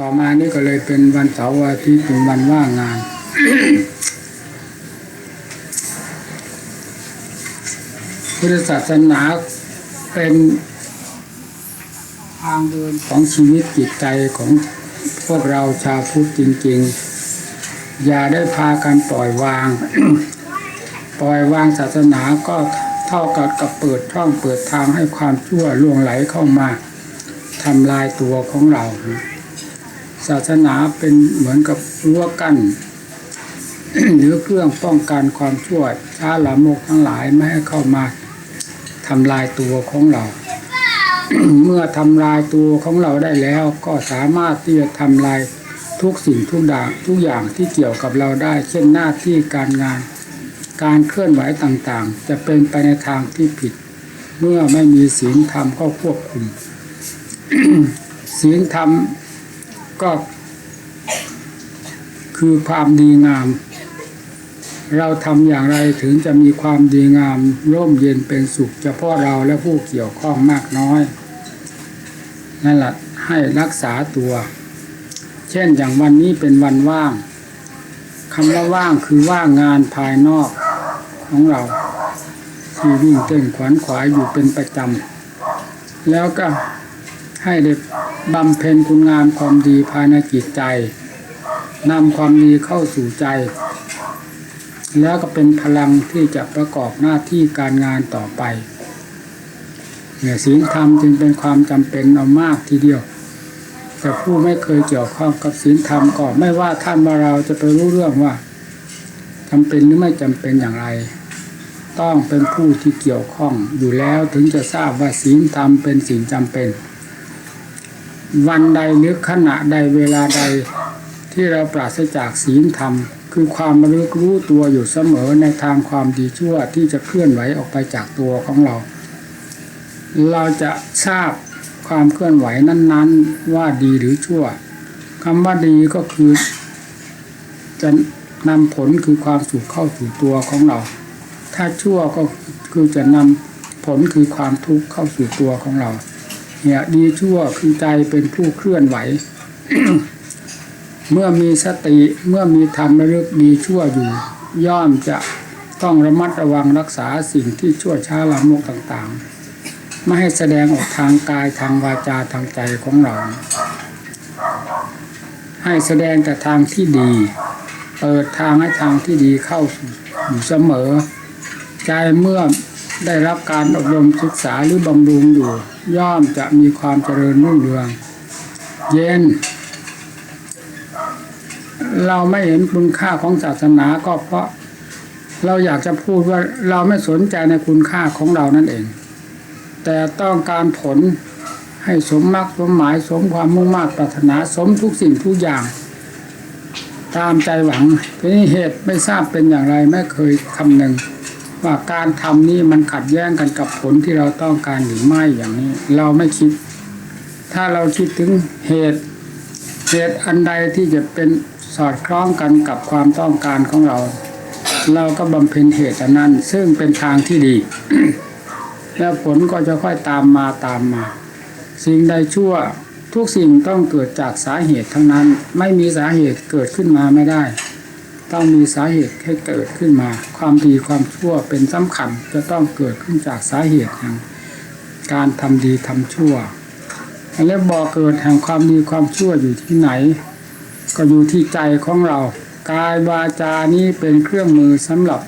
ต่อมานี่ก็เลยเป็นวันเสาร์วันอาทิตย์เป็นวันว่างงาน พุทธศาสนาเป็นทางเดินของชีวิตจิตใจของพวกเราชาวพุทธจริง ๆ อย่าได้พากันปล่อยวาง ปล่อยวางศาสนาก็เท่ากับกับเปิดช่องเปิดทางให้ความชั่วล่วงไหลเข้ามาทำลายตัวของเรา ศาสนาเป็นเหมือนกับรั้วกั้นหรือเครื่องป้องกันความชั่วช้าละโมกทั้งหลายไม่ให้เข้ามาทำลายตัวของเรา เมื่อทำลายตัวของเราได้แล้วก็สามารถที่จะทำลายทุกสิ่งทุกอย่างทุกอย่างที่เกี่ยวกับเราได้ เช่นหน้าที่การงาน การเคลื่อนไหวต่างๆ จะเป็นไปในทางที่ผิด เมื่อไม่มีศีลธรรมเข้าควบคุมศีลธรรม ก็ คือความดีงาม เราทำอย่างไรถึงจะมีความดีงาม ร่มเย็นเป็นสุขเฉพาะเราและผู้เกี่ยวข้องมากน้อยนั่นแหละให้รักษาตัว เช่นอย่างวันนี้เป็นวันว่างคำว่าว่างคือว่างงานภายนอกของเราที่วิ่งเต้นขวนขวายอยู่เป็นประจำแล้วก็ให้ได้ บำเพ็ญคุณงามความดีภายในจิตใจนำความดีเข้าสู่ใจ แล้วก็เป็นพลังที่จะประกอบหน้าที่การงานต่อไปเนี่ยศีลธรรมจึงเป็นความจำเป็นเอามากทีเดียว แต่ผู้ไม่เคยเกี่ยวข้องกับศีลธรรมก็ไม่ว่าท่านว่าเราจะไปรู้เรื่องว่าจำเป็นหรือไม่จำเป็นอย่างไร ต้องเป็นผู้ที่เกี่ยวข้องอยู่แล้วถึงจะทราบว่าศีลธรรมเป็นสิ่งจำเป็น วันใดหรือขณะใดเวลาใดที่เราปราศจากศีลธรรม คือความระลึกรู้ตัวอยู่เสมอในทางความดีชั่วที่จะเคลื่อนไหวออกไปจากตัวของเรา เราจะทราบความเคลื่อนไหวนั้น ๆ ว่าดีหรือชั่วคำว่าดีก็คือ จะนำผลคือความสุขเข้าสู่ตัวของเรา ถ้าชั่วก็คือจะนำผลคือความทุกข์เข้าสู่ตัวของเรา เนี่ยดีชั่วคือใจเป็นผู้เคลื่อนไหว เมื่อมีสติเมื่อมีธรรมระลึกดีชั่วอยู่ ย่อมจะต้องระมัดระวังรักษาสิ่งที่ชั่วช้าละโมกต่างๆ ไม่ให้แสดงออกทางกายทางวาจาทางใจของเรา ให้แสดงแต่ทางที่ดี เปิดทางให้ทางที่ดีเข้าอยู่เสมอ ใจเมื่อได้รับการอบรมศึกษาหรือบำรุงอยู่ ย่อมจะมีความเจริญรุ่งเรือง เย็น เราไม่เห็นคุณค่าของศาสนาก็เพราะเราอยากจะพูดว่าเราไม่สนใจในคุณค่าของเรานั่นเอง แต่ต้องการผลให้สมมากสมหมายสมความมุ่งมา่ปรารถนาสมทุกสิ่งทุกอย่าง ตามใจหวังทีนี้เหตุไม่ทราบเป็นอย่างไรไม่เคยคำหนึ่ง ว่าการทำนี้มันขัดแย้งกันกับผลที่เราต้องการหรือไม่อย่างนี้ เราไม่คิด ถ้าเราคิดถึงเหตุเหตุอันใดที่จะเป็นสอดคล้องกันกับความต้องการของเรา เราก็บำเพ็ญเหตุอันนั้น ซึ่งเป็นทางที่ดี แล้วผลก็จะค่อยตามมาตามมา สิ่งใดชั่วทุกสิ่งต้องเกิดจากสาเหตุทั้งนั้น ไม่มีสาเหตุเกิดขึ้นมาไม่ได้ ต้องมีสาเหตุให้เกิดขึ้นมา ความดีความชั่วเป็นสำคัญจะต้องเกิดขึ้นจากสาเหตุแห่งการทำดีทำชั่วแล้วบอกเกิดแห่งความดีความชั่วอยู่ที่ไหน ก็อยู่ที่ใจของเรา กายวาจานี้เป็นเครื่องมือสำหรับ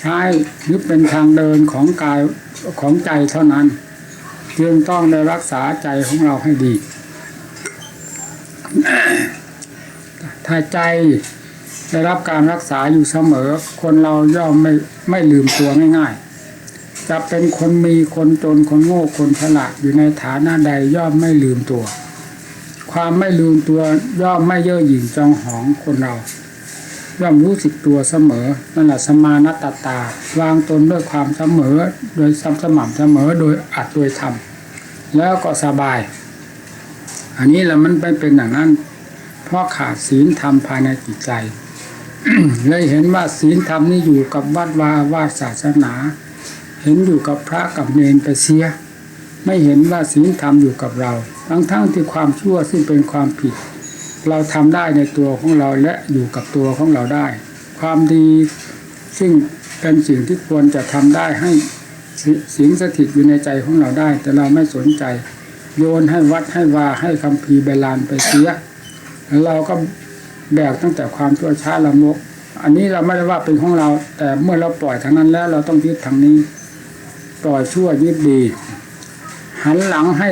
ใช้หรือเป็นทางเดินของกายของใจเท่านั้นจึงต้องได้รักษาใจของเราให้ดี ถ้าใจ ได้รับการรักษาอยู่เสมอ คนเราย่อมไม่ไม่ลืมตัวง่ายๆ จะเป็นคนมีคนจนคนโง่คนฉลาดอยู่ในฐานะใดย่อมไม่ลืมตัว ความไม่ลืมตัวย่อมไม่เย่อหยิ่งจองหองคนเรา ย่อมรู้สึกตัวเสมอนั่นแหละสมานัตตา วางตนด้วยความเสมอ โดยสสม่ำเสมอโดยอัดโดยทำแล้วก็สบาย อันนี้แหละมันไปเป็นอย่างนั้น เพราะขาดศีลธรรมภายในจิตใจ เลยเห็นว่าศีลธรรมนี่อยู่กับวัดวาวาศาสนา เห็นอยู่กับพระกับเนนไปเสีย ไม่เห็นว่าศีลธรรมอยู่กับเรา ทั้งๆทที่ความชั่วซึ่งเป็นความผิด เราทำได้ในตัวของเราและอยู่กับตัวของเราได้ ความดีซึ่งเป็นสิ่งที่ควรจะทำได้ให้สิสิงสถิตอยู่ในใจของเราได้ แต่เราไม่สนใจ โยนให้วัดให้วาให้คำพีร์ใบลานไปเสีย เราก็ แบกตั้งแต่ความชั่วช้าละมก อันนี้เราไม่ได้ว่าเป็นของเรา แต่เมื่อเราปล่อยทางนั้นแล้วเราต้องยึดทางนี้ ปล่อยชั่วยึดดี หันหลังให้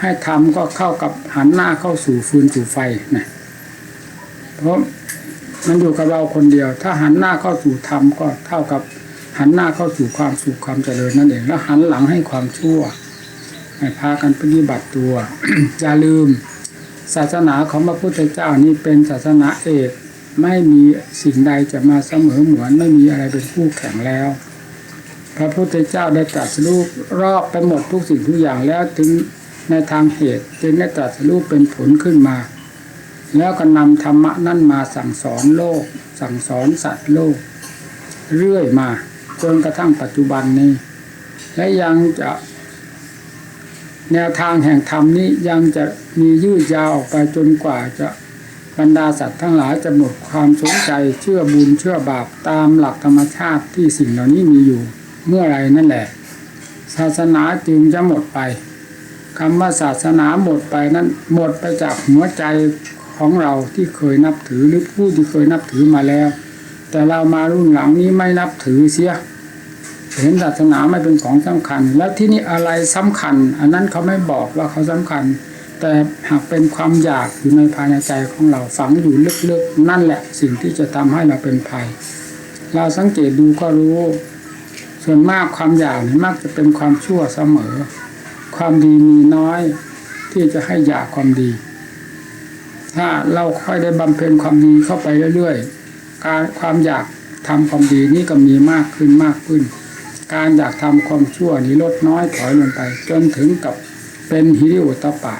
ให้ทำก็เข้ากับหันหน้าเข้าสู่ฟืนสู่ไฟนะเพราะมันอยู่กับเราคนเดียว ถ้าหันหน้าเข้าสู่ธรรมก็เท่ากับหันหน้าเข้าสู่ความสุขความเจริญนั่นเองแล้วหันหลังให้ความชั่วให้พากันปฏิบัติตัวอย่าลืม ศาสนาของพระพุทธเจ้านี้เป็นศาสนาเอกไม่มีสิ่งใดจะมาเสมอเหมือนไม่มีอะไรเป็นคู่แข่งแล้ว พระพุทธเจ้าได้ตรัสรู้รอบไปหมดทุกสิ่งทุกอย่างแล้วถึงในทางเหตุจึงได้ตรัสรู้เป็นผลขึ้นมา แล้วก็นำธรรมะนั่นมาสั่งสอนโลก สั่งสอนสัตว์โลก เรื่อยมาจนกระทั่งปัจจุบันนี้ และยังจะ แนวทางแห่งธรรมนี้ยังจะมียืดยาวออกไปจนกว่าจะบรรดาสัตว์ทั้งหลายจะหมดความสนใจเชื่อบุญเชื่อบาปตามหลักธรรมชาติที่สิ่งเหล่านี้มีอยู่ เมื่อไรนั่นแหละ ศาสนาจึงจะหมดไปคำว่าศาสนาหมดไปนั้นหมดไปจากหัวใจของเราที่เคยนับถือหรือผู้ที่เคยนับถือมาแล้ว แต่เรามารุ่นหลังนี้ไม่นับถือเสีย เห็นศาสนาไม่เป็นของสำคัญ แล้วที่นี่อะไรสำคัญ อันนั้นเขาไม่บอกว่าเขาสำคัญ แต่หากเป็นความอยากอยู่ในภายในใจของเราฝังอยู่ลึกๆ นั่นแหละสิ่งที่จะทำให้เราเป็นภัย เราสังเกตดูก็รู้ ส่วนมากความอยากนี่มักจะเป็นความชั่วเสมอ ความดีมีน้อยที่จะให้อยากความดี ถ้าเราค่อยได้บำเพ็ญความดีเข้าไปเรื่อยๆการความอยากทำความดีนี่ก็มีมากขึ้นมากขึ้น การอยากทำความชั่วนี้ลดน้อยถอยลงไป จนถึงกับเป็นฮิริโอตปะ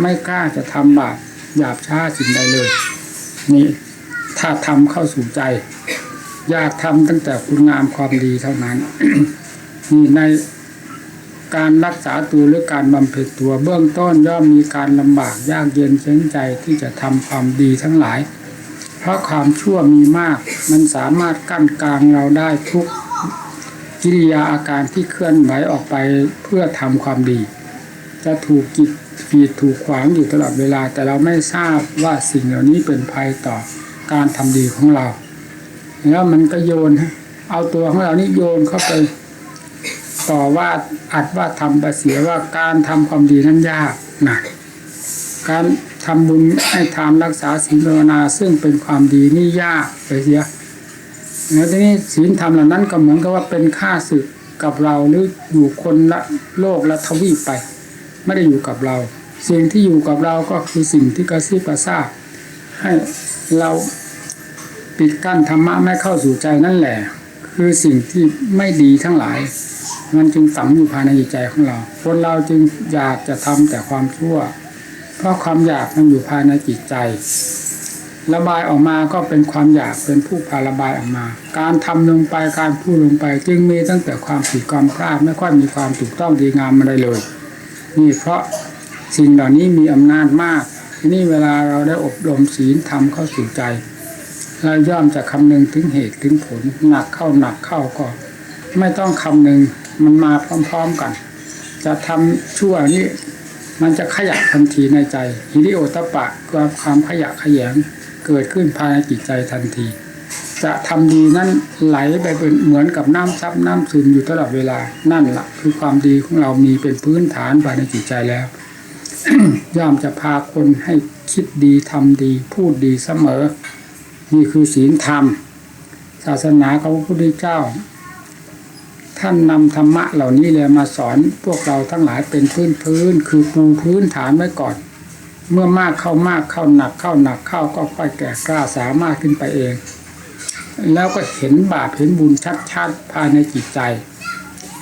ไม่กล้าจะทำบาปหยาบช้าสิ่งใดเลย นี่ถ้าทำเข้าสู่ใจ อยากทำตั้งแต่คุณงามความดีเท่านั้นนี่ในการรักษาตัวหรือการบำเพ็ญตัวเบื้องต้นย่อมมีการลำบากยากเย็นเช้งใจที่จะทำความดีทั้งหลาย เพราะความชั่วมีมาก มันสามารถกั้นกลางเราได้ทุก กิริยาอาการที่เคลื่อนไหวออกไปเพื่อทำความดี จะถูกกีดกีดถูกขวางอยู่ตลอดเวลา แต่เราไม่ทราบว่าสิ่งเหล่านี้เป็นภัยต่อการทำดีของเรา แล้วมันก็โยน เอาตัวของเรานี่โยนเข้าไปต่อว่าอัดว่าทำไปเสียว่าการทำความดีนั้นยากหนะการทำบุญให้ทานรักษาศีลภาวนาซึ่งเป็นความดีนี่ยากไปเสีย แล้วทีนี้ศีลธรรมเหล่านั้นก็เหมือนกับว่าเป็นค่าศึกกับเราหรืออยู่คนละโลกละทวีปไป ไม่ได้อยู่กับเรา สิ่งที่อยู่กับเราก็คือสิ่งที่กระซิบกระซาบให้เราปิดกั้นธรรมะไม่เข้าสู่ใจนั่นแหละ คือสิ่งที่ไม่ดีทั้งหลาย มันจึงฝังอยู่ภายในจิตใจของเรา คนเราจึงอยากจะทำแต่ความชั่ว เพราะความอยากมันอยู่ภายในจิตใจ ระบายออกมาก็เป็นความอยากเป็นผู้พาระบายออกมา การทำลงไปการพูดลงไป จึงมีตั้งแต่ความผิดความพลาดไม่ค่อยมีความถูกต้องดีงามอะไรเลย นี่เพราะสิ่งเหล่านี้มีอำนาจมากทีนี้เวลาเราได้อบรมศีลธรรมเข้าสู่ใจ เราย่อมจะคำนึงถึงเหตุถึงผลหนักเข้าหนักเข้าก็ไม่ต้องคำนึงมันมาพร้อมๆกัน จะทำชั่วนี่มันจะขยับทันทีในใจฮิริโอตปะความความขยะขยง เกิดขึ้นภายในจิตใจทันที จะทำดีนั้นไหลไปเป็นเหมือนกับน้ำซับน้ำซึมอยู่ตลอดเวลานั่นละ่ะคือความดีของเรามีเป็นพื้นฐานภายในจิตใจแล้วย่อมจะพาคนให้คิดดีทำดี พูดดีเสมอ นี่คือศีลธรรม ศาสนาของพระพุทธเจ้า ท่านนำธรรมะเหล่านี้เลยมาสอนพวกเราทั้งหลายเป็นพื้นพื้นคือปูพื้นฐานไว้ก่อน เมื่อมากเข้ามากเข้าหนักเข้าหนักเข้าก็ค่อยแก่กล้าสามารถขึ้นไปเอง แล้วก็เห็นบาปเห็นบุญชัดๆภายในจิตใจ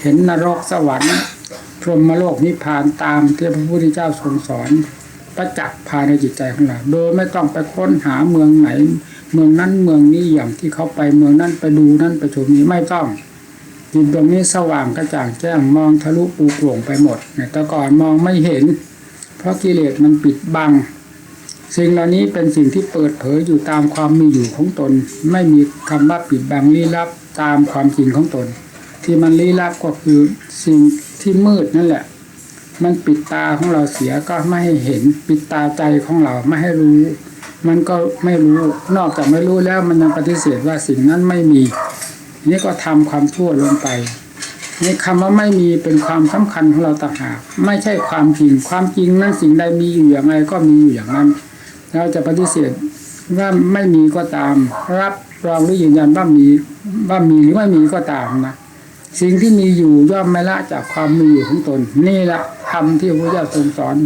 เห็นนรกสวรรค์พรหมโลกนิพพานตามที่พระพุทธเจ้าทรงสอนประจักษ์ภายในจิตใจของเราโดยไม่ต้องไปค้นหาเมืองไหน เมืองนั้นเมืองนี้อย่างที่เขาไปเมืองนั้นไปดูนั่นไปชมนี้ไม่ต้องจิตดวงนี้สว่างกระจ่างแจ้งมองทะลุปูโปร่งไปหมดแต่ก่อนมองไม่เห็น เพราะกิเลสมันปิดบัง สิ่งเหล่านี้เป็นสิ่งที่เปิดเผยอยู่ตามความมีอยู่ของตน ไม่มีคำว่าปิดบังลี้ลับตามความจริงของตน ที่มันลี้ลับก็คือสิ่งที่มืดนั่นแหละ มันปิดตาของเราเสียก็ไม่ให้เห็น ปิดตาใจของเราไม่ให้รู้ มันก็ไม่รู้นอกจากไม่รู้แล้วมันยังปฏิเสธว่าสิ่งนั้นไม่มีนี่ก็ทำความชั่วลงไป นี่คำว่าไม่มีเป็นความสำคัญของเราต่างหากไม่ใช่ความจริง ความจริงนั้นสิ่งใดมีอยู่อย่างไรก็มีอยู่อย่างนั้น เราจะปฏิเสธว่าไม่มีก็ตาม รับรองหรือยืนยันว่ามีว่ามีหรือไม่มีก็ตามนะสิ่งที่มีอยู่ย่อมไม่ละจากความมีอยู่ของตน นี่แหละธรรมที่พระเจ้าทรงสอน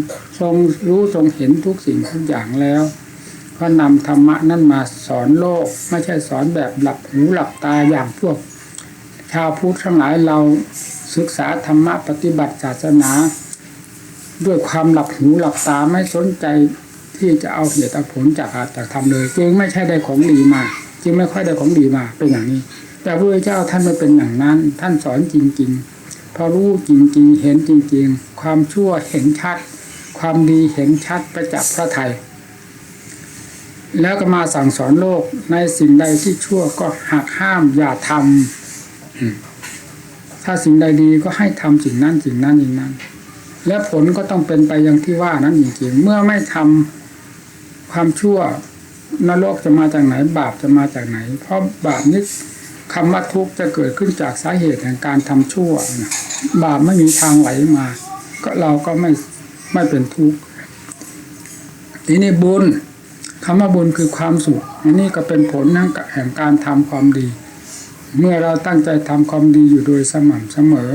ทรงรู้ทรงเห็นทุกสิ่งทุกอย่างแล้วก็นำธรรมะนั่นมาสอนโลก ไม่ใช่สอนแบบหลับหูหลับตาอย่างพวก ชาวพุทธทั้งหลายเราศึกษาธรรมะปฏิบัติศาสนา ด้วยความหลับหูหลับตาไม่สนใจที่จะเอาเหตุเอาผลจากอาจากธรรมเลยจึงไม่ใช่ได้ของดีมา จึงไม่ค่อยได้ของดีมาเป็นอย่างนี้ แต่พระเจ้าท่านไม่เป็นอย่างนั้น ท่านสอนจริง ๆ พอรู้จริง ๆ เห็นจริง ๆ ความชั่วเห็นชัด ความดีเห็นชัดประจักษ์พระไทยแล้วก็มาสั่งสอนโลกในสิ่งใดที่ชั่วก็หักห้ามอย่าทำ ถ้าสิ่งใดดีก็ให้ทำสิ่งนั้นสิ่งนั้นอย่างนั้น และผลก็ต้องเป็นไปอย่างที่ว่านั้นจริงๆเมื่อไม่ทำความชั่วนรกจะมาจากไหน บาปจะมาจากไหน เพราะบาปนี้คำว่าทุกข์จะเกิดขึ้นจากสาเหตุแห่งการทำชั่วนะบาปไม่มีทางไหลมา ก็เราก็ไม่ไม่เป็นทุกข์ทีนี้บุญคำว่าบุญคือความสุขอันนี้ก็เป็นผลแห่งการทำความดี เมื่อเราตั้งใจทำความดีอยู่โดยสม่ำเสมอ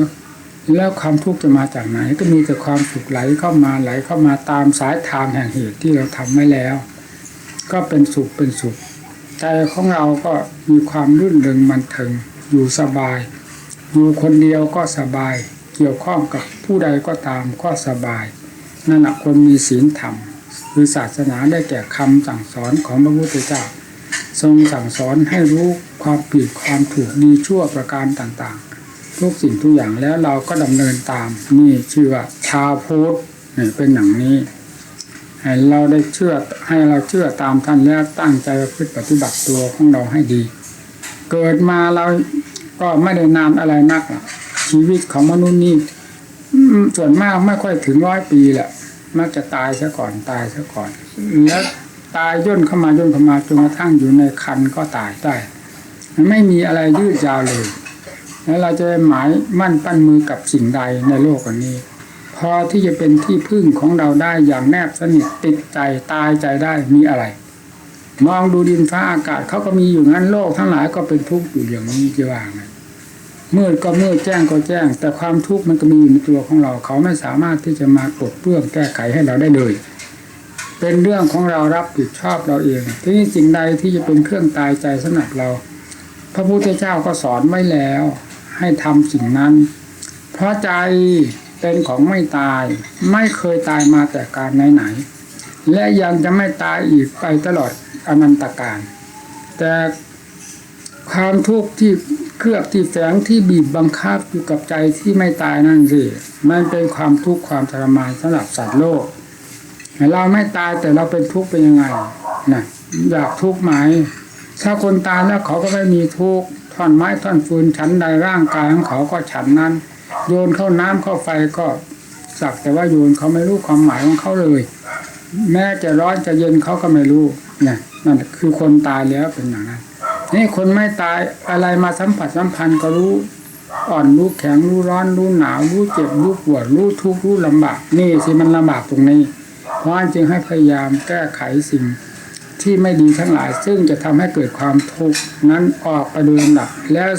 แล้วความทุกข์จะมาจากไหน ก็มีแต่ความสุขไหลเข้ามาไหลเข้ามาตามสายทางแห่งเหตุที่เราทำไว้แล้ว ก็เป็นสุขเป็นสุขใจของเราก็มีความรื่นเริงมันเทิงอยู่สบาย อยู่คนเดียวก็สบาย เกี่ยวข้องกับผู้ใดก็ตามก็สบายนั่นแหละคนมีศีลธรรมคือศาสนาได้แก่คำสั่งสอนของพระพุทธเจ้า ทรงสั่งสอนให้รู้ความผิดความถูกดีชั่วประการต่างๆ ทุกสิ่งทุกอย่างแล้วเราก็ดำเนินตาม นี่ชื่อว่าชาวพุทธเป็นอย่างนี้ให้เราได้เชื่อให้เราเชื่อตามท่านแล้วตั้งใจประพฤติปฏิบัติตัวของเราให้ดี เกิดมาเราก็ไม่ได้นานอะไรนักชีวิตของมนุษย์นี่ส่วนมากไม่ค่อยถึงร้อยปีแหละมักจะตายซะก่อนตายซะก่อนแล้ว ตายย่นเข้ามาย่นเข้ามาจนกระทั่งอยู่ในคันก็ตายได้ไม่มีอะไรยืดยาวเลย แล้วเราจะหมายมั่นปั้นมือกับสิ่งใดในโลกอันนี้ พอที่จะเป็นที่พึ่งของเราได้อย่างแนบสนิทติดใจตายใจได้มีอะไร มองดูดินฟ้าอากาศเขาก็มีอยู่งั้นโลกทั้งหลายก็เป็นทุกข์อยู่อย่างนี้จะว่าไงมืดก็มืดแจ้งก็แจ้ง แต่ความทุกข์มันก็มีอยู่ในตัวของเรา เขาไม่สามารถที่จะมากดเปื้องแก้ไขให้เราได้เลย เป็นเรื่องของเรารับผิดชอบเราเองที่นี่สิ่งใดที่จะเป็นเครื่องตายใจสำหรับเรา พระพุทธเจ้าก็สอนไว้แล้ว ให้ทำสิ่งนั้น เพราะใจเป็นของไม่ตาย ไม่เคยตายมาแต่การไหนๆและยังจะไม่ตายอีกไปตลอดอนันตการ แต่ความทุกข์ที่เครือบที่แฝงที่บีบบังคับอยู่กับใจที่ไม่ตายนั่นสิมันเป็นความทุกข์ความทรมานสำหรับสัตว์โลก เราไม่ตายแต่เราเป็นทุกข์เป็นยังไงนะอยากทุกข์ไหมถ้าคนตายแล้วเขาก็ไม่มีทุกข์ท่อนไม้ท่อนฟืนฉันใดร่างกายของเขาก็ฉันนั้น โยนเข้าน้ำเข้าไฟก็สักแต่ว่าโยนเขาไม่รู้ความหมายของเขาเลย แม้จะร้อนจะเย็นเขาก็ไม่รู้นะนั่นคือคนตายแล้วเป็นอย่างนั้นนี่คนไม่ตายอะไรมาสัมผัสสัมพันธ์ก็รู้ อ่อนรู้แข็งรู้ร้อนรู้หนาวรู้เจ็บรู้ปวดรู้ทุกข์รู้ลำบากนี่สิมันลำบากตรงนี้ เพราะฉะนั้นจึงให้พยายามแก้ไขสิ่งที่ไม่ดีทั้งหลาย ซึ่งจะทำให้เกิดความทุกข์นั้นออกไปโดยลำดับแล้ว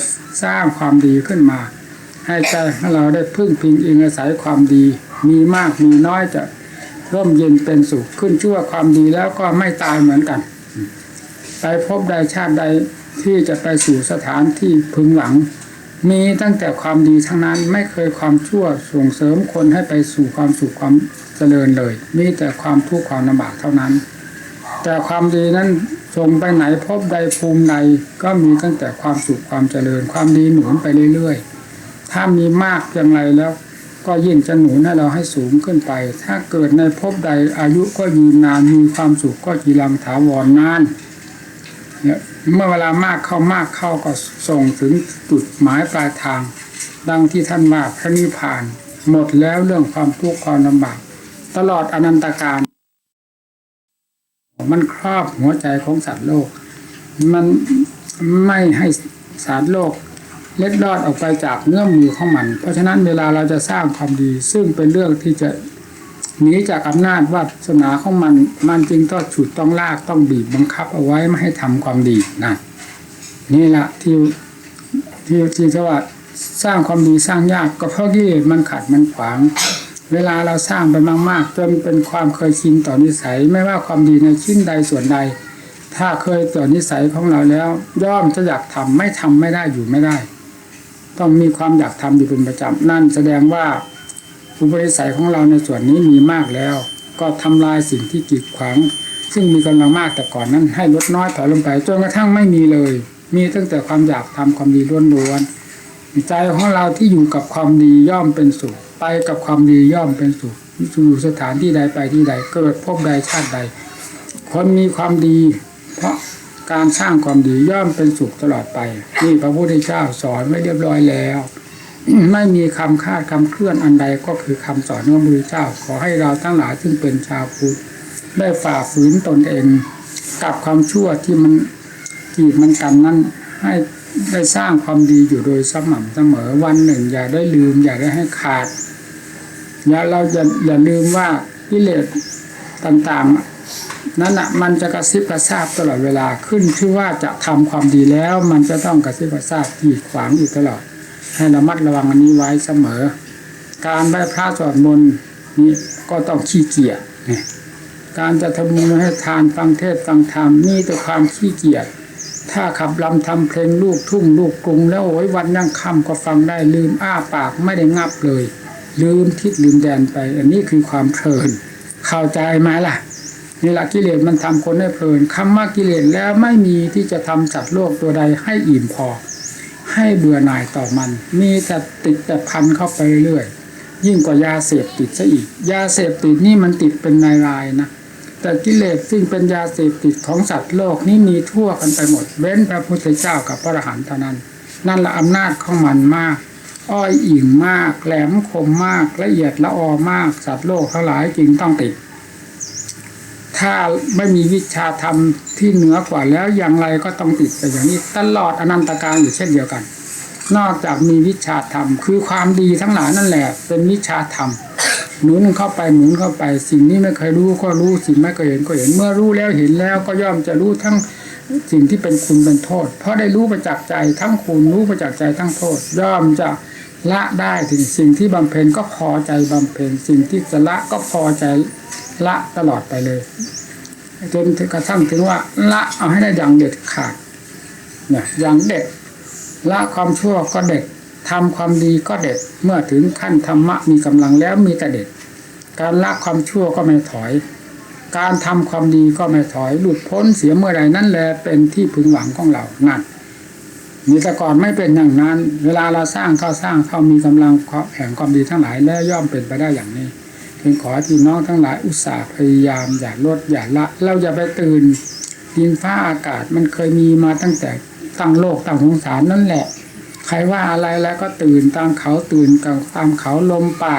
สร้างความดีขึ้นมา ให้ใจให้เราได้พึ่งพิงอิงอาศัยความดี มีมากมีน้อยจะร่มเย็นเป็นสุขขึ้นชั่วความดีแล้วก็ไม่ตายเหมือนกัน ไปพบใดชาติใดที่จะไปสู่สถานที่พึงหวัง มีตั้งแต่ความดีทั้งนั้นไม่เคยความชั่วส่งเสริมคนให้ไปสู่ความสุขความเจริญเลย มีแต่ความทุกข์ความลำบากเท่านั้น แต่ความดีนั้นส่งไปไหนพบใดภูมิใดก็มีตั้งแต่ความสุขความเจริญ ความดีหนุนไปเรื่อยๆ ถ้ามีมากอย่างไรแล้ว ก็ยิ่งจะหนุนให้เราให้สูงขึ้นไป ถ้าเกิดในภพใดอายุก็ยืนนานมีความสุขก็จีรังถาวรนานน เมื่อเวลามากเข้ามากเข้าก็ส่งถึงจุดหมายปลายทาง ดังที่ท่านว่าพระนิพพาน หมดแล้วเรื่องความทุกข์ความลำบาก ตลอดอนันตการ มันครอบหัวใจของสัตว์โลก มันไม่ให้สัตว์โลกเล็ดลอดออกไปจากเนื้อมือของมัน เพราะฉะนั้นเวลาเราจะสร้างความดี ซึ่งเป็นเรื่องที่จะ หนีจากอำนาจวาสนาของมัน มันจึงต้องฉุดต้องลากต้องบีบบังคับเอาไว้ไม่ให้ทำความดีนะนี่แหละที่ที่ที่จะว่าสร้างความดีสร้างยากก็เพราะที่มันขัดมันขวาง เวลาเราสร้างไปมากๆจนเป็นความเคยชินต่อนิสัย ไม่ว่าความดีในชิ้นใดส่วนใด ถ้าเคยต่อนิสัยของเราแล้ว ย่อมจะอยากทำไม่ทำไม่ได้อยู่ไม่ได้ ต้องมีความอยากทำอยู่เป็นประจำนั่นแสดงว่า อุปนิสัยของเราในส่วนนี้มีมากแล้ว ก็ทำลายสิ่งที่กีดขวางซึ่งมีกำลังมากแต่ก่อนนั้น ให้ลดน้อยถอยลงไปจนกระทั่งไม่มีเลย มีตั้งแต่ความอยากทำความดีล้วนๆใจของเราที่อยู่กับความดีย่อมเป็นสุขไปกับความดีย่อมเป็นสุขอยู่สถานที่ใดไปที่ใดเกิดพบใดชาติใด คนมีความดี เพราะการสร้างความดีย่อมเป็นสุขตลอดไป นี่พระพุทธเจ้าสอนไว้เรียบร้อยแล้ว ไม่มีคำคาดคำเคลื่อนอันใดก็คือคำสอนของพระพุทธเจ้า ขอให้เราทั้งหลายซึ่งเป็นชาวพุทธได้ฝ่าฝืนตนเอง กับความชั่วที่มันกีดมันกันนั้นให้ได้สร้างความดีอยู่โดยสม่ำเสมอวันหนึ่ง อย่าได้ลืม อย่าได้ให้ขาดอย่าเราอย่าอย่าลืมว่ากิเลสต่างๆนั่นอะมันจะกระซิบกระซาบตลอดเวลาขึ้นชื่อว่าจะทำความดีแล้ว มันจะต้องกระซิบกระซาบกีดขวางอยู่ตลอด ให้ระมัดระวังอันนี้ไว้เสมอ การไหว้พระสวดมนต์นี่ก็ต้องขี้เกียจการจะทำบุญให้ทานฟังเทศฟังธรรมนี่แต่ความขี้เกียจถ้าขับลำทำเพลงลูกทุ่งลูกกรุงแล้วโอ้ยวันยังค่ำก็ฟังได้ลืมอ้าปากไม่ได้งับเลย ลืมทิศลืมแดนไป อันนี้คือความเพลิน เข้าใจไหมล่ะนี่แหละกิเลสมันทำคนให้เพลินคำว่ากิเลสแล้วไม่มีที่จะทำจัดโลกตัวใดให้อิ่มพอ ให้เบื่อหน่ายต่อมัน มีแต่ติดแต่พันเข้าไปเรื่อยยิ่งกว่ายาเสพติดซะอีก ยาเสพติดนี่มันติดเป็นนายรายนะแต่กิเลสซึ่งเป็นยาเสพติดของสัตว์โลกนี่มีทั่วกันไปหมด เว้นพระพุทธเจ้ากับพระอรหันต์เท่านั้น นั่นละอำนาจของมันมาก อ้อยอิ่งมาก แหลมคมมากละเอียดละออมาก สัตว์โลกทั้งหลายจึงต้องติด ถ้าไม่มีวิชาธรรมที่เหนือกว่าแล้วอย่างไรก็ต้องติดไปอย่างนี้ ตลอดอนันตการอยู่เช่นเดียวกัน นอกจากมีวิชาธรรม คือความดีทั้งหลายนั่นแหละ เป็นวิชาธรรมหนุนเข้าไปหมุนเข้าไป สิ่งนี้ไม่เคยรู้ก็รู้สิ่งไม่เคยเห็นก็เห็นเมื่อรู้แล้วเห็นแล้วก็ย่อมจะรู้ทั้งสิ่งที่เป็นคุณเป็นโทษ เพราะได้รู้ประจักษ์ใจทั้งคุณรู้ประจักษ์ใจทั้งโทษ ย่อมจะ ละได้ถึงสิ่งที่บำเพ็ญก็พอใจบำเพ็ญสิ่งที่จะละก็พอใจละตลอดไปเลยจนกระทั่งถึงว่า ละเอาให้ได้อย่างเด็ดขาดเนี่ยอย่างเด็ดละความชั่วก็เด็ดทำความดีก็เด็ดเมื่อถึงขั้นธรรมะมีกำลังแล้วมีแต่เด็ดการละความชั่วก็ไม่ถอย การทำความดีก็ไม่ถอย หลุดพ้นเสียเมื่อใดนั่นแหละเป็นที่พึงหวังของเรานั่น มีแต่ก่อนไม่เป็นอย่างนั้น เวลาเราสร้างเข้าสร้างเข้ามีกำลังแห่งความดีทั้งหลายแล้วย่อมเป็นไปได้อย่างนี้จึงขอพี่น้องทั้งหลายอุตส่าห์พยายามอย่าลดอย่าละ เราอย่าไปตื่นดินฟ้าอากาศมันเคยมีมาตั้งแต่ตั้งโลกตั้งสงสารนั่นแหละ ใครว่าอะไรแล้วก็ตื่นตามเขาตื่นตามเขาลมป่า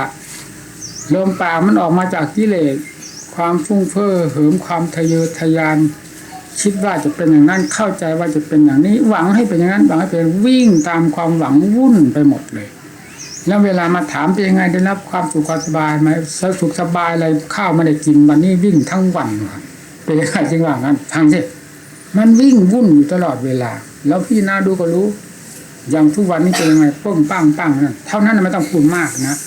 ลมป่ามันออกมาจากกิเลสความฟุ้งเฟ้อเหิมความทะเยอทะยาน คิดว่าจะเป็นอย่างนั้นเข้าใจว่าจะเป็นอย่างนี้ หวังให้เป็นอย่างนั้นหวังให้เป็นวิ่งตามความหวังวุ่นไปหมดเลย แล้วเวลามาถามเป็นยังไงได้รับความสุขความสบายไหมสุขสบายอะไรข้าวไม่ได้กินวันนี้วิ่งทั้งวันเป็นยังไงจริงว่างั้นทางที่มันวิ่งวุ่นอยู่ตลอดเวลา แล้วพี่นาดูก็รู้ อย่างทุกวันนี้เป็นยังไงป้งปังปังนั่นเท่านั้นไม่ต้องพูดมากนะ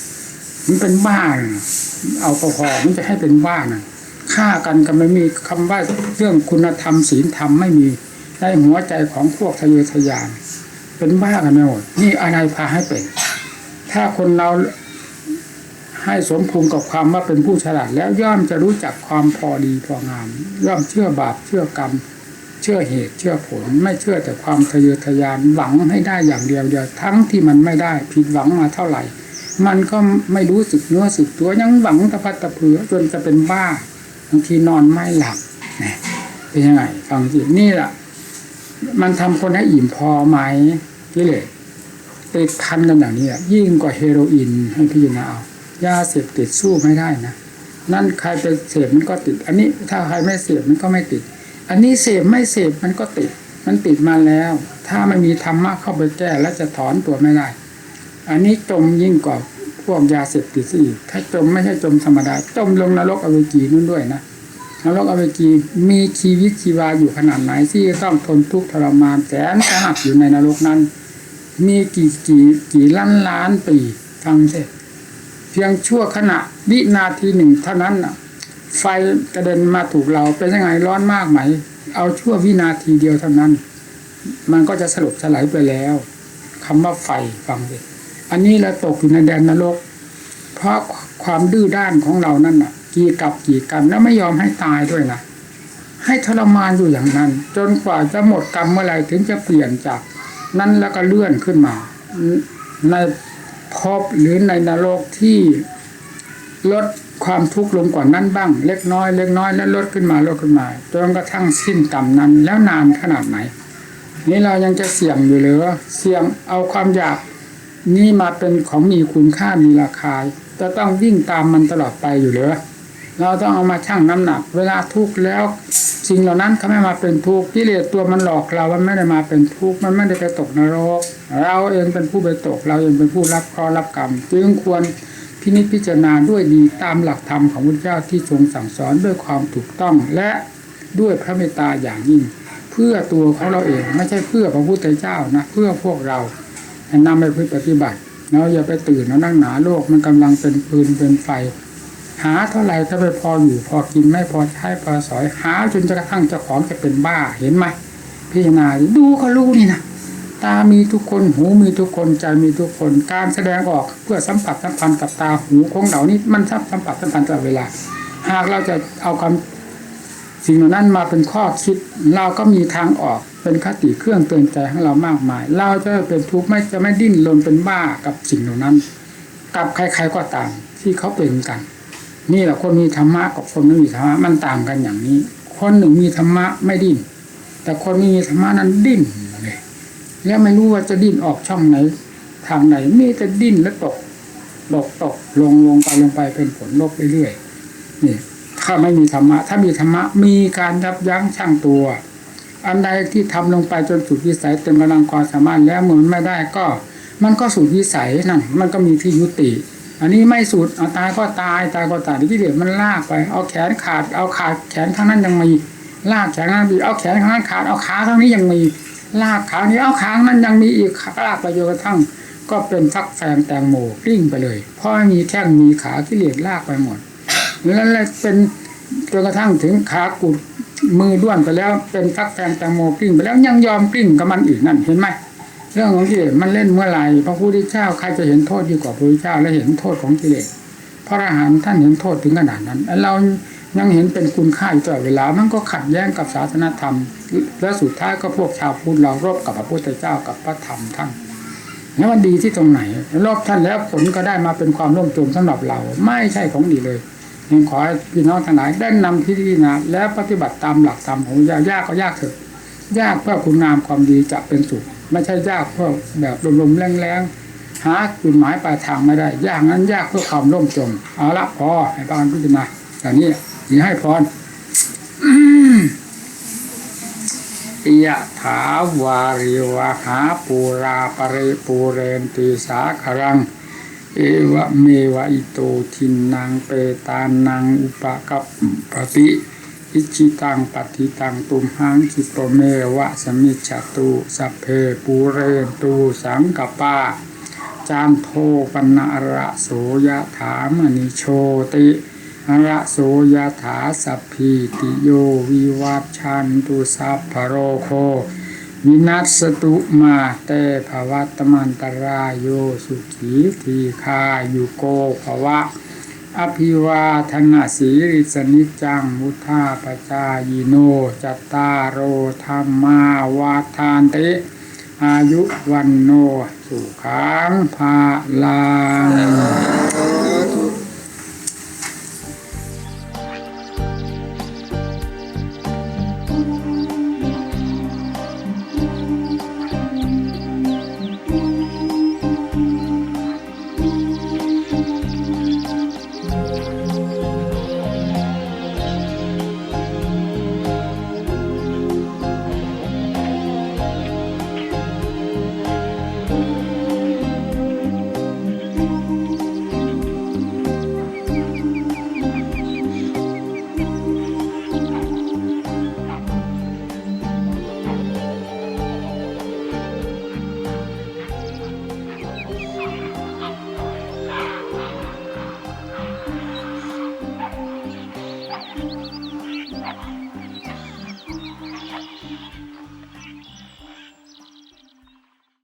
มันเป็นบ้านะเอาพอๆมันจะให้เป็นบ้านะ ฆ่ากันก็ไม่มีคำว่าเรื่องคุณธรรมศีลธรรมไม่มีได้หัวใจของพวกทะเยอทะยาน เป็นบ้ากันไม่หมดนี่อะไรพาให้เป็น ถ้าคนเราให้สมภูมิกับความว่าเป็นผู้ฉลาด แล้วย่อมจะรู้จักความพอดีพองาม ย่อมเชื่อบาปเชื่อกรรม เชื่อเหตุเชื่อผล ไม่เชื่อแต่ความทะเยอทะยานหวังให้ได้อย่างเดียวเดียวทั้งที่มันไม่ได้ผิดหวังมาเท่าไหร่ มันก็ไม่รู้สึกเนื้อสึกตัวยังหวังตะพัดตะเผือจนจะเป็นบ้าางทีนอนไม่หลับเนี่ยเป็นยังไงฟังสินี่แหละมันทำคนให้อิ่มพอไหมนี่เลยติดพันกันอย่างนี้แหละยิ่งกว่าเฮโรอีนให้พี่นาเอายาเสพติดสู้ไม่ได้นะนั่นใครไปเสพมันก็ติด อันนี้ถ้าใครไม่เสพมันก็ไม่ติด อันนี้เสพไม่เสพมันก็ติด มันติดมาแล้ว ถ้าไม่มีธรรมะเข้าไปแก้แล้วจะถอนตัวไม่ได้ อันนี้จมยิ่งกว่า พวกยาเสพติดซะอีกถ้าจมไม่ใช่จมธรรมดา จมลงนรกอเวจีนู่นด้วยนะนรกอเวจีมีชีวิตชีวาอยู่ขนาดไหนที่ต้องทนทุกข์ทรมานแสนสาหัสอยู่ในนรกนั้น มีกี่กี่กี่ล้านล้านปีฟังสิเพียงชั่วขณะวินาทีหนึ่งเท่านั้นไฟกระเด็นมาถูกเราเป็นยังไงร้อนมากไหม เอาชั่ววินาทีเดียวเท่านั้น มันก็จะสลบสลายไปแล้วคำว่าไฟฟังสิ อันนี้เราตกอยู่ในแดนนรก เพราะความดื้อด้านของเรานั่นน่ะ กี่กับกี่กันแล้วไม่ยอมให้ตายด้วยนะให้ทรมานอยู่อย่างนั้น จนกว่าจะหมดกรรมเมื่อไรถึงจะเปลี่ยนจาก นั้นแล้วก็เลื่อนขึ้นมา ในภพหรือในนรกที่ลดความทุกข์ลงกว่านั้นบ้าง เล็กน้อยเล็กน้อยแล้วลดขึ้นมาลดขึ้นมาจนกระทั่งสิ้นกรรมนั้น แล้วนานขนาดไหน นี่เรายังจะเสี่ยงอยู่หรือเสี่ยงเอาความอยาก นี่มาเป็นของมีคุณค่ามีราคา จะต้องวิ่งตามมันตลอดไปอยู่หรือเราต้องเอามาชั่งน้ำหนัก เวลาทุกข์แล้ว สิ่งเหล่านั้นเขาไม่มาเป็นทุกข์กิเลสตัวมันหลอกเรามันไม่ได้มาเป็นทุกข์มันไม่ได้ไปตกนรก เราเองเป็นผู้ไปตก เราเองเป็นผู้รับเคราะห์รับกรรม จึงควรพินิจพิจารณาด้วยดีตามหลักธรรมของพระเจ้าที่ทรงสั่งสอนด้วยความถูกต้องและด้วยพระเมตตาอย่างยิ่ง เพื่อตัวของเราเองไม่ใช่เพื่อพระพุทธเจ้านะ เพื่อพวกเรา ให้นำไปปฏิบัติเราอย่าไปตื่นเรานั่งหนาโลกมันกำลังเป็นปืนเป็นไฟ หาเท่าไหร่ก็ไปพออยู่พอกินไม่พอใช้พอสอยหาจนกระทั่งเจ้าของจะเป็นบ้าเห็นไหมพิจารณาดูก็รู้นี่นะตามีทุกคนหูมีทุกคนใจมีทุกคน การแสดงออกเพื่อสัมผัสสัมพันธ์กับตาหูของเรานี่มันสัมผัสสัมพันธ์ตลอดเวลา หากเราจะเอาความสิ่งเหล่านั้นมาเป็นข้อคิด เราก็มีทางออก เป็นคติเครื่องเตือนใจของเรามากมาย เราจะเป็นทุกข์ไม่จะไม่ดิ้นรนเป็นบ้ากับสิ่งเหล่านั้น กับใครๆก็ตามที่เขาเป็นกัน นี่แหละคนมีธรรมะกับคนไม่มีธรรมะมันต่างกันอย่างนี้ คนหนึ่งมีธรรมะไม่ดิ้นแต่คนไม่มีธรรมะนั้นดิ้นเลยแล้วไม่รู้ว่าจะดิ้นออกช่องไหน ทางไหนมีแต่ดิ้นแล้วตกตกตกลงลงไปลงไปเป็นผลลบเรื่อยๆนี่ถ้าไม่มีธรรมะ ถ้ามีธรรมะมีการยับยั้งชั่งตัว อันใดที่ทำลงไปจนสุดวิสัยเต็มกำลังความสามารถแล้วเหมือนไม่ได้ก็ มันก็สุดวิสัยนั่นมันก็มีที่ยุติ อันนี้ไม่สุดเอาตายก็ตายตายก็ตายที่เดียวมันลากไป เอาแขนขาด เอาขาดแขนข้างนั้นยังมีลากแขนข้างนั้นเอาแขนข้างนั้นขาดเอาขาข้างนี้ยังมีลากขานี้เอาขาข้างนั้นยังมีอีกลากไปจนกระทั่ง ก็เป็นฟักแฟงแตงโมกลิ้งไปเลยเพราะมีแข้งมีขาที่เหลียดลากไปหมดแล้วเลยเป็นจนกระทั่งถึงขากุด มือด้วนไปแล้วเป็นฟักแฟงแตงโมกลิ้งไปแล้วยังยอมกลิ้งกับมันอีกนั่นเห็นไหมเรื่องของกิเลสมันเล่นเมื่อไหร่พระพุทธเจ้าใครจะเห็นโทษดีกว่าพระพุทธเจ้าและเห็นโทษของกิเลสพระอรหันต์ท่านเห็นโทษถึงขนาดนั้นเรายังเห็นเป็นคุณค่าอยู่ตลอดเวลา มันก็ขัดแย้งกับศาสนธรรม และสุดท้ายก็พวกชาวพุทธเรารบกับพระพุทธเจ้ากับพระธรรมท่านแล้วมันดีที่ตรงไหนรอบท่านแล้วผลก็ได้มาเป็นความร่มจมสำหรับเรา ไม่ใช่ของดีเลย ยังขอให้พี่น้องทั้งหลายได้นำที่ที่นะและปฏิบัติตามหลักธรรมของยากยากก็ยากเถอะยากเพื่อคุณงามความดีจะเป็นสุข ไม่ใช่ยากเพื่อแบบลมๆแรงๆหาจุดหมายปลายทางไม่ได้ ยากนั้นยากเพื่อความร่มจมเอาละพอให้บางพิจารณาอย่างนี้สีให้พรยะถาวาริวหาปูราปริปูเรนติสาครัง เอวะเมวะอิโตทินนางเปตานังอุปกัปปติอิจิตังปฏิตังตุมหังคิโปเมวะสมิจฉตุสัพเพปูเรนตูสังกปาจามโทปนะระโสยถามณิโชติระโสยถาสัพพีติโยวิวัชชันตุสัพพะโรโค วินัสตุมาเตภวัตมันตรายโยสุขีทีคายุโกภวะ อภิวาทนาสีริสนิจจังมุทาปจายโนจัตตารโอธรรมาวาทานติ อายุวันโนสุขังภาลัง